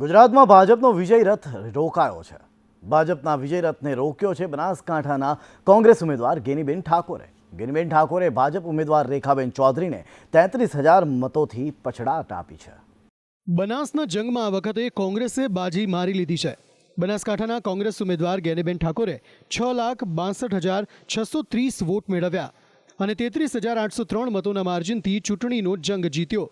ગુજરાતમાં ભાજપનો વિજય રથ રોકાયો છે. ભાજપના વિજય રથને રોક્યો છે બનાસકાંઠાના કોંગ્રેસ ઉમેદવાર ગેનીબેન ઠાકોરે. ગેનીબેન ઠાકોરે ભાજપ ઉમેદવાર રેખાબેન ચૌધરીને તેત્રીસ હજાર મતોથી પછડાટ આપી છે. બનાસના જંગમાં આ વખતે કોંગ્રેસે બાજી મારી લીધી છે. બનાસકાંઠાના કોંગ્રેસ ઉમેદવાર ગેનીબેન ઠાકોરે છ લાખ બાસઠ હજાર છસો ત્રીસ વોટ મેળવ્યા અને તેત્રીસ હજાર આઠસો ત્રણ મતોના માર્જિનથી ચૂંટણીનો જંગ જીત્યો.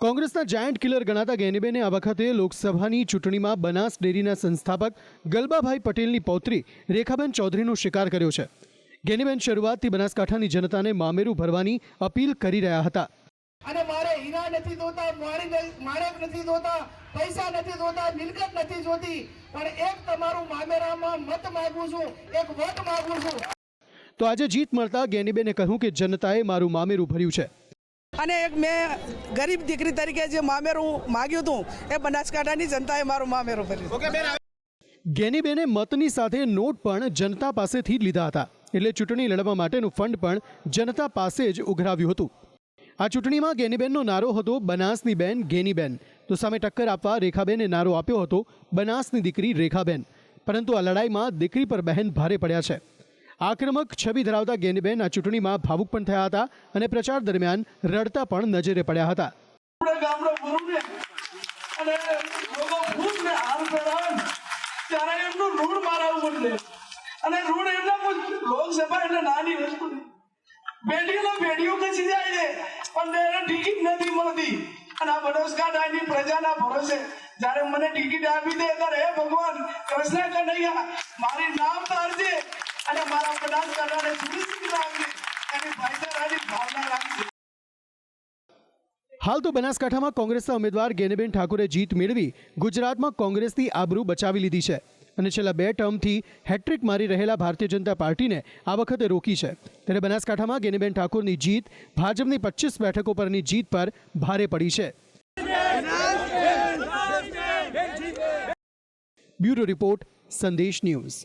કોંગ્રેસના જાયન્ટ કિલર ગણાતા ગેનીબેને આ વખતે લોકસભાની ચૂંટણીમાં બનાસ ડેરીના સંસ્થાપક ગલબાભાઈ પટેલની પૌત્રી રેખાબેન ચૌધરીનો શિકાર કર્યો છે. ગેનીબેન શરૂઆતથી બનાસકાંઠાની જનતાને મામેરું ભરવાની અપીલ કરી રહ્યા હતા. અને મારે હીરા નથી જોતા માણી માણેક નથી જોતા પૈસા નથી જોતા મિલકત નથી જોતી. પણ એક તમારું મામેરામાં મત માંગુ છું એક વોટ માંગુ છું. તો આજે જીત મળતા ગેનીબેને કહ્યું કે જનતાએ મારું મામેરું ભર્યું છે. અને એક મેં ગરીબ દીકરી તરીકે જે મામેરું માગ્યું હતું એ બનાસકાંઠાની જનતાએ મારું મામેરું ભર્યું. ગેનીબેને મતની સાથે નોટ પણ જનતા પાસેથી લીધા હતા. એટલે ચૂંટણી લડવા માટેનું ફંડ પણ જનતા પાસે જ ઉઘરાવ્યું હતું. આ ચૂંટણીમાં ગેનીબેનનો નારો હતો બનાસની બેન ગેનીબેન. તો સામે ટક્કર આપવા રેખાબેને નારો આપ્યો હતો બનાસની દીકરી રેખાબેન. પરંતુ આ લડાઈમાં દીકરી પર બહેન ભારે પડ્યા છે. આક્રમક છબી ધરાવતા ગેનીબેન આ ચૂંટણીમાં ભાવુક પણ થયા હતા અને પ્રચાર દરમિયાન રડતા પણ નજરે પડ્યા હતા. ત્યારે નથી મળતી. અને આ બનાસકાંઠાની પ્રજાના ભરોસે. જ્યારે મને ટિકિટ આપી દે, ત્યારે હે ભગવાન, કૃષ્ણ કનૈયા, મારી નામ તારજે હાલ તો બનાસકાંઠામાં કોંગ્રેસના ઉમેદવાર ગેનીબેન ઠાકોરે જીત મેળવી ગુજરાતમાં કોંગ્રેસની આબરૂ બચાવી લીધી છે અને છેલ્લા બે ટર્મથી હેટ્રિક મારી રહેલા ભારતીય જનતા પાર્ટીને આ વખતે રોકી છે. ત્યારે બનાસકાંઠામાં ગેનીબેન ઠાકોરની જીત, ભાજપની પચીસ બેઠકો પરની જીત પર ભારે પડી છે. Bureau report, Sandesh news.